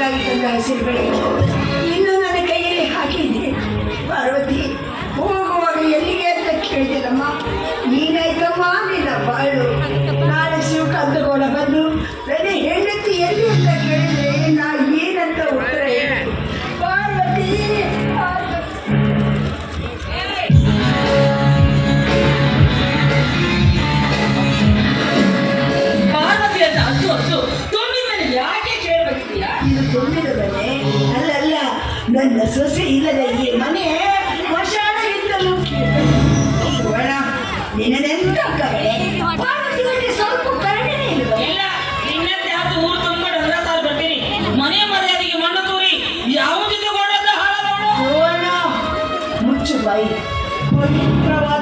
ನನ್ನ ತಂದ ಹಸಿರು ಬೆಳೆ ಇನ್ನು ನನ್ನ ಕೈಯಲ್ಲಿ ಹಾಕಿದ್ದೆ ಇದು ತುಂಬಿದ ಮನೆ ಅಲ್ಲ ಅಲ್ಲ ನನ್ನ ಸೊಸೆ ಇಲ್ಲದ ಈ ಮನೆ ಮಶಾಣವಿದ್ದಲು ಸುವರ್ಣ ನಿನ್ನದೆಂತ ಬಗ್ಗೆ ಸ್ವಲ್ಪ ಕರುಣೆನೇ ಇಲ್ವಾ? ಇಲ್ಲ ನಿನ್ನಂತೆ ಹತ್ತು ಊರು ತುಂಬ ಡಂಗ ಸಾಲು ಬರ್ತೀನಿ ಮನೆ ಮರ್ಯಾದೆಗೆ ಮಣ್ಣು ತೂರಿ ಯಾವ ಗೊಂಡಂತ ಹಾಳಾದವಳು ಸುವರ್ಣ ಮುಚ್ಚು ಬಾಯಿ. ಪವಿತ್ರವಾದ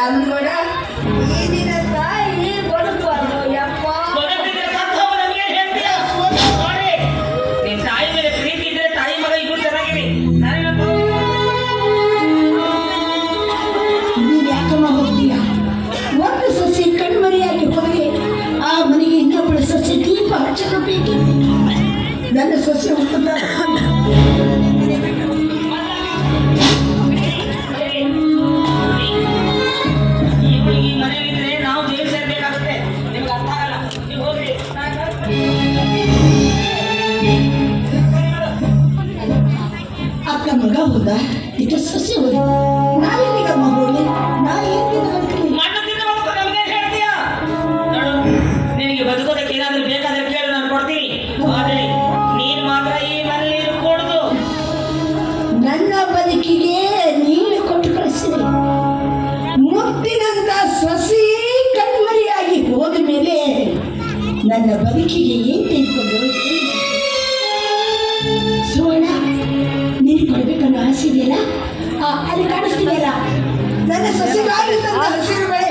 ರಂಗೋಡ ಈ ತಾಯಿ ಬದುಕುವುದು ಯಪ್ಪ. ತಾಯಿ ಮೇಲೆ ಪ್ರೀತಿ ಇದ್ರೆ ತಾಯಿ ಮಗ ಇಬ್ರು ಚೆನ್ನಾಗಿರಿ ನೀನ್ ಯಾಕಮ್ಮ ಹೋಗ್ತೀಯ? ಒಂದು ಸಸಿ ಕಣ್ಮರಿಯಾಗಿ ಹೋಗಿ ಆ ಮನೆಗೆ ಇನ್ನೊಬ್ಬಳು ಸಸಿ ದೀಪ ಹಚ್ಚಬೇಕು ನನ್ನ ಸೊಸೆ ಹುಟ್ಟುತ್ತ ಅಕ್ಕ ಮಗ ಹೋದ ಇದು ಸಸಿ ಹೋದ ನಾಳೆನಿಗಮ್ಮ ಹೋಗಿ ನಾ ಏನಿಲ್ಲ ಅನ್ಕೊಳ್ಳಿ ಅಲ್ಲಿ ಕಾಣಿಸ್ತಿದೆಯಲ್ಲ? ನನ್ನ ಸಸಿಗಾಗಿ ತಂದ ಹಸಿರು ಬೆಳೆ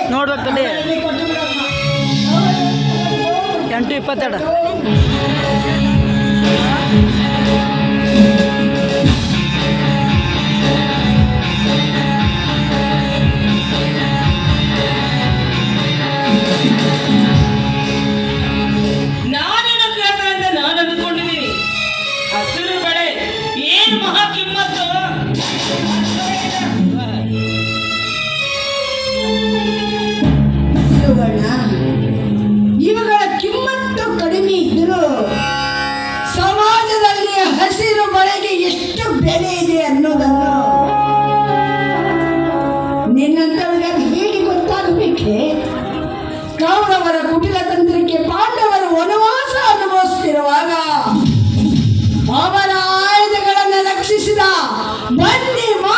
ಎಂಟು ಇಪ್ಪತ್ತೆರಡು. ಒಳಗೆ ಎಷ್ಟು ಬೆಲೆ ಇದೆ ಅನ್ನೋದನ್ನು ನಿನ್ನಂತವ್ರಿಗೆ ಹೇಗೆ ಗೊತ್ತಾಗಬೇಕೆ? ಕೌರವರ ಕುಟಿಲ ತಂತ್ರಕ್ಕೆ ಪಾಂಡವರು ವನವಾಸ ಅನುಭವಿಸ್ತಿರುವಾಗ ಅವರ ಆಯುಧಗಳನ್ನು ರಕ್ಷಿಸಿದ ಬನ್ನಿ ಮಾ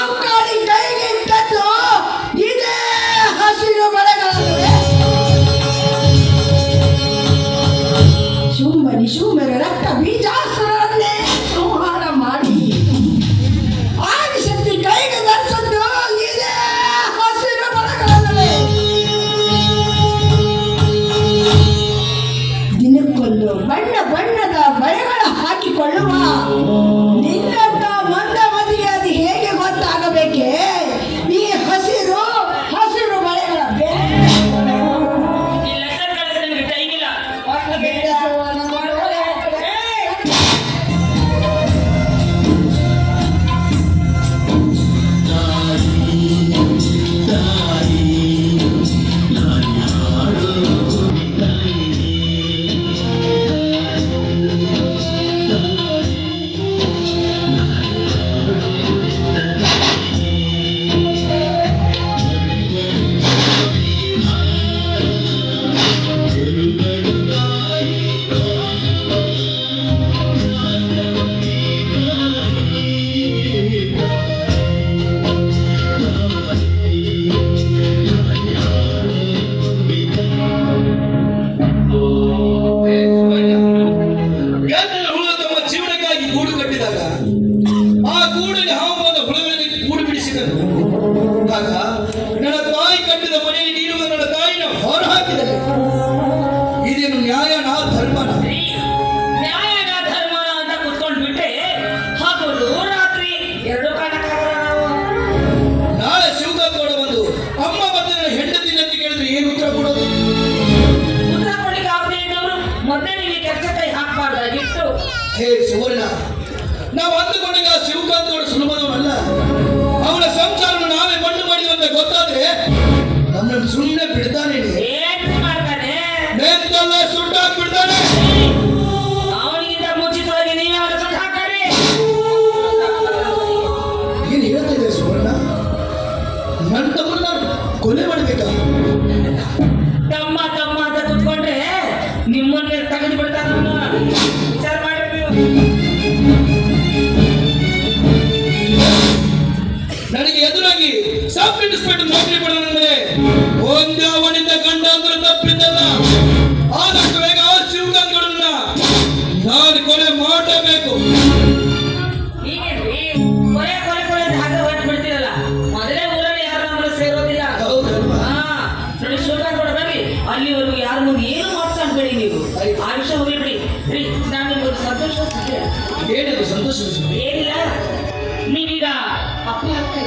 together. ಏನಿದು ಸಂತೋಷ? ಏನಿಲ್ಲ ನೀವೀಗ ಅಪ್ಪ ಆಗ್ತಾ